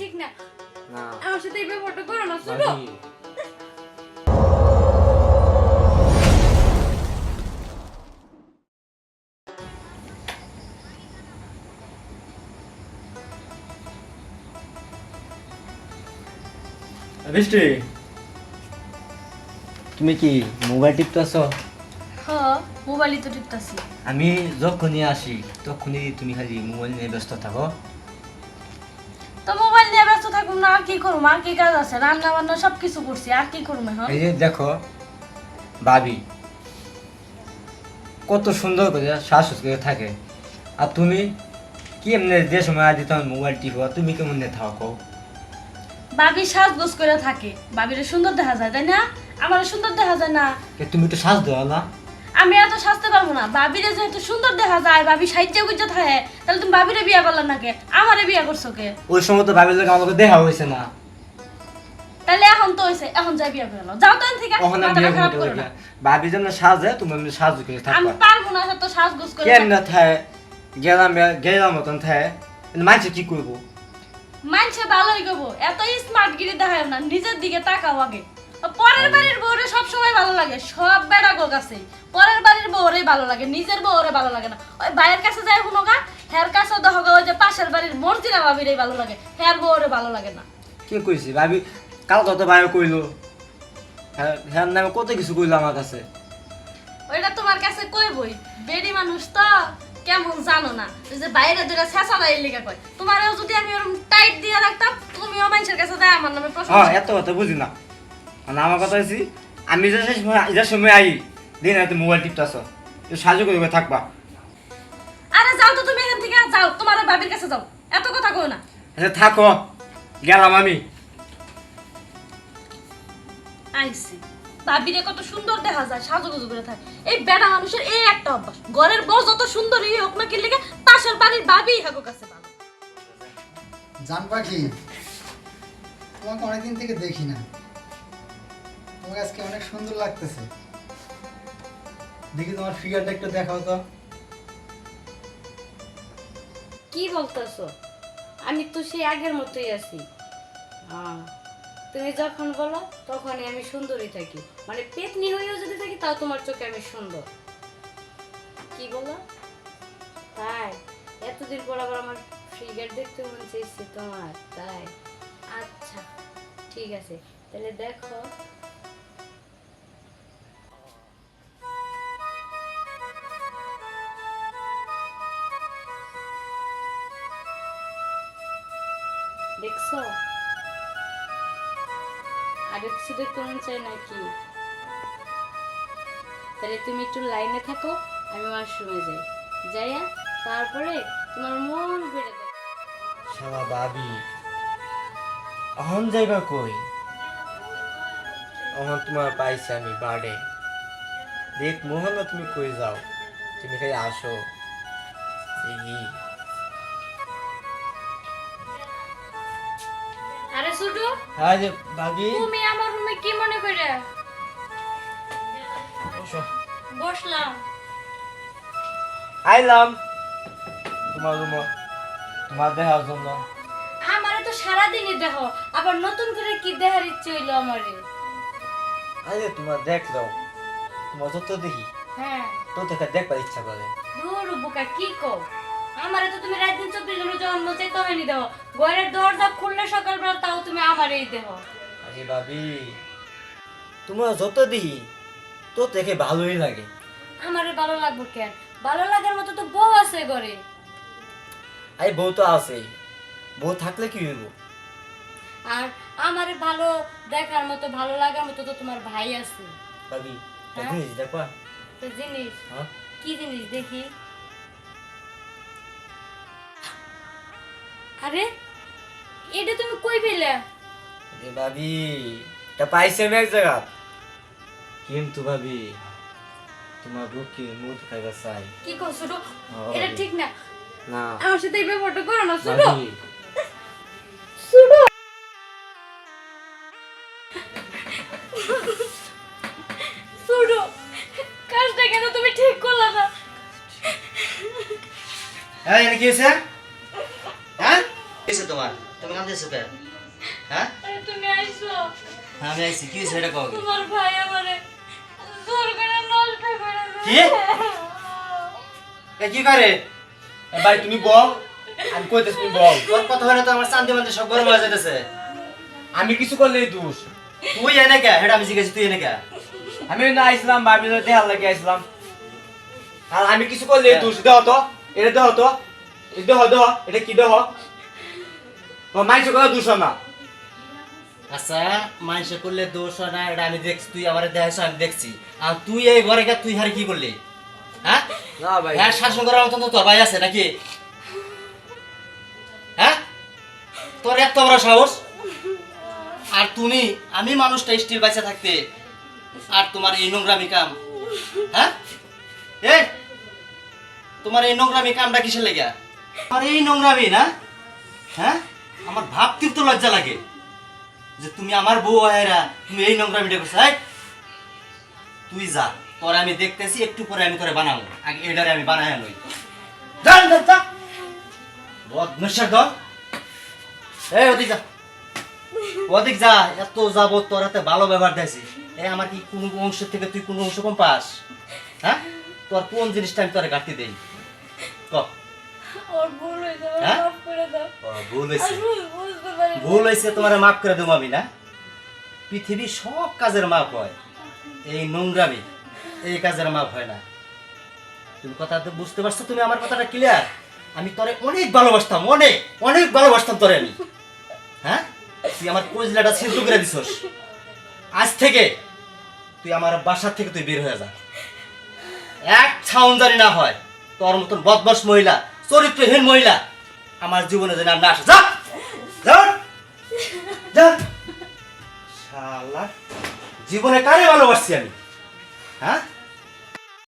ঠিক না। আমার সাথে এই ব্যাপারটা করো না শুনো বৃষ্টি তুমি কি মোবাইল টিপতেছ হ্যাঁ মোবাইলই তো টিপতাছি। আমি যখনই আসি তখনই তুমি খালি মোবাইল নিয়ে ব্যস্ত থাকো। তো মোবাইল নিয়ে ব্যস্ত থাকুন না আর কি করুম? আর কি কাজ আছে? রান্না বান্না সব কিছু করছি আর কি করুম হ্যাঁ এই যে দেখো ভাবি কত সুন্দর করে শ্বাস করে থাকে। আর তুমি কি এমনি যে সময় আজ তোমার মোবাইল টিপো তুমি কেমন থাকো? বাবি সাজগোজ করে থাকে। বাবিরে সুন্দর দেখা যায় তাই না? আমার সুন্দর দেখা যায় না। তুমি তো শ্বাস দেওয়া না। আমি এত সাজতে পারব না। বাবিরে যেহেতু সুন্দর দেখা যায় বাবি সাহিত্য গুজে থাকে তাহলে তুমি বাবিরে বিয়ে করলাম না কে? আমারে বিয়ে করছ কে? ওই সময় তো ভাবির লোক আমাকে দেখা হয়েছে না। তাহলে এখন তো হয়েছে এখন যাই বিয়ে করে নাও। যাও তো এখান থেকে ওখানে মাথাটা বিয়ে খারাপ করতে করো হবে না। ভাবি যেন সাজে তুমি এমনি সাজ করে আমি পারব না এত সাজগোজ করে কেমন থাকে গেলাম গেলাম মতন থাকে মানুষ কি করব? মানছে ভালোই গবো এত স্মার্ট গিরি দেখায় না নিজের দিকে তাকাও আগে। পরের বাড়ির বউরে সব লাগে সব বেড়া গো কাছে পরের বাড়ির বউরে ভালো লাগে নিজের বউরে ভালো লাগে না। ওই ভাইয়ের কাছে যায় শুনো গা হের কাছে দেখো গা ওই যে পাশের বাড়ির মর্জিনা ভাবিরে ভালো লাগে হের বউরে ভালো লাগে না। কি কইছি ভাবি কাল কত ভাই কইলো। হ্যাঁ নামে কত কিছু কইলো আমার কাছে। ওইটা তোমার কাছে কইবই। বেডি মানুষ তো কেমন জানো না। ওই যে বাইরে দুটা ছেঁচা দেয় লিখা কয় তোমারও যদি আমি ওরকম টাইট দিয়ে রাখতাম তুমিও মানুষের কাছে দেয় আমার নামে প্রশ্ন হ্যাঁ এত কথা বুঝি না। মানে আমার কথা হচ্ছে আমি যে সময় যে সময় আই দিন রাতে মোবাইল টিপতেছ একটু সাহায্য করে থাকবা। আরে যাও তো তুমি এখান থেকে যাও তোমার বাবির কাছে যাও। এত কথা কই না। আচ্ছা থাকো। গেলাম আমি। আইসি। ভাবিরে কত সুন্দর দেখা যায় সাজুগুজু করে থাকে। এই বেড়া মানুষের এই একটা অভ্যাস। ঘরের বউ যত সুন্দরই হোক না কি লিখে পাশের বাড়ির ভাবি হাগো কাছে ভালো। জান পাখি তোমাকে অনেকদিন থেকে দেখি না। তোমাকে আজকে অনেক সুন্দর লাগতেছে। দেখি তোমার ফিগারটা একটু দেখাও তো। কি বলতেছো? আমি তো সেই আগের মতোই আছি। তুমি যখন বলো, তখনই আমি সুন্দরই থাকি। মানে পেতনি হয়েও যদি থাকি, তাও তোমার চোখে আমি সুন্দর। কি বলো? তাই, এতদিন পর আবার আমার ফিগার দেখতে মন চাইছে তোমার। তাই আচ্ছা ঠিক আছে। তাহলে দেখো কিছু দেখতে মন চাই নাকি? তাহলে তুমি একটু লাইনে থাকো, আমি ওয়াশরুমে যাই। যাইয়া তারপরে তোমার মন বেড়ে শালা ভাবি অহন যাইবা কই? অহন তোমার পাইছি আমি বাড়ে। দেখ, মোহন, তুমি কই যাও? তুমি খালি আসো। দেখি। সুটু হ্যাঁ যে ভাবি তুমি আমার রুমে কি মনে করে? বসো। বসলাম। আইলাম। তোমার রুম তোমার দেখার জন্য। আমারে তো সারাদিনই দেখো আবার নতুন করে কি দেখার ইচ্ছে হইল আমারে? আরে তোমার দেখল তোমার যত দেখি হ্যাঁ। তো দেখা দেখবার ইচ্ছা করে। দূর বুকা কি কো আমারে তো তুমি রাত দিন চব্বিশ ঘণ্টা জন্ম চাই তো হয়নি দেহ। ঘরের দরজা খুললে সকালবেলা দেহ। আরে ভাবি তোমার যত দেখি তো দেখে ভালোই লাগে। আমারে ভালো লাগবে কেন? ভালো লাগার মতো তো বউ আছে ঘরে। আরে বউ তো আছেই বউ থাকলে কি হইব? আর আমারে ভালো দেখার মতো ভালো লাগার মতো তো তোমার ভাই আছে। ভাবি একটা হ্যাঁ? জিনিস দেখবা তো জিনিস? হ্যাঁ? কি জিনিস দেখি? আরে এটা তুমি কই পেলে? এ ভাবি এটা পাইছে আমি এক জায়গা? কিন্তু ভাবি তোমার বুকে মুখ খাইবা চাই। কি কর ছোট এটা ঠিক না। না। আমার সাথে এই ব্যাপারটা করো না ছোট ছোট ছোট কাজটা কেন তুমি ঠিক করলা না? হ্যাঁ এনে কি হয়েছে? হ্যাঁ? কি হয়েছে তোমার? তুমি কান্দিছো হ্যাঁ? আমি আইছি কি হয়েছে কও তোমার ভাই আমারে জোর করে নষ্ট করে কি? এ কি করে? ভাই তুমি বল। আমি কইতেছি তুমি বল। তোর কথা তো আমার শান্তি মান্তি সব গরম হয়ে যেতেছে আমি কিছু করলেই দোষ। তুই এনে কে? হেটা আমি জিজ্ঞাসি তুই এনে কে? আমি না আইছিলাম ভাবি দেহার লাগে আইছিলাম। আর আমি কিছু করলেই দোষ। দেহ তো এটা দেহ তো। এটা দেহ দেহ। এটা কি দেহ? মাইছে কথা দোষ না। আচ্ছা মানুষে করলে দোষ হয় না এটা আমি দেখছি তুই আমার দেখাইছ আমি দেখছি। আর তুই এই ঘরে গিয়ে তুই হারে কি করলি? হ্যাঁ? না ভাই। হ্যাঁ শাসন করার মতন তো তোর ভাই আছে নাকি? হ্যাঁ? তোর এত বড় সাহস? আর তুমি আমি মানুষটা স্টিল বাইসে থাকতে আর তোমার এই নোংরামি কাম হ্যাঁ? এ তোমার এই নোংরামি কামটা কিসের লেগে? আর এই নোংরামি না হ্যাঁ? আমার ভাবতেও তো লজ্জা লাগে। যে তুমি আমার বউ হেরা তুমি এই নোংরামিটা করছ এই, তুই যা তোর আমি দেখতেছি একটু পরে আমি তোরে বানাবো। আগে এটারে আমি বানায় নই যান যা যা। বদমেশার দল এই ওদিক যা। ওদিক যা এত যাব তোর হাতে ভালো ব্যবহার দিয়েছি। এ আমার কি কোনো অংশের থেকে তুই কোনো অংশ কম পাস? হ্যাঁ? তোর কোন জিনিসটা আমি তোরে ঘাটতি দেই? ক? ওর ভুল হয়েছে হ্যাঁ? ভুল হয়েছে। ভুল হয়েছে, তোমার মাফ করে দেবো আমি, না? পৃথিবীর সব কাজের মাপ হয়। এই নোংরামি, এই কাজের মাপ হয় না। তুমি কথা বুঝতে পারছ, তুমি আমার কথাটা ক্লিয়ার আমি তোরে অনেক ভালোবাসতাম, অনেক অনেক ভালোবাসতাম তোরে আমি। হ্যাঁ? তুই আমার কজলাটা ছিদ্র করে দিছস। আজ থেকে তুই আমার বাসার থেকে তুই বের হয়ে যা। এক ছাউন জানি না হয়, তোর মতন বদমাস মহিলা, চরিত্রহীন মহিলা, আমার জীবনে যেন আর না আসে। যা! শালা জীবনে কারে ভালোবাসছি আমি? হ্যাঁ?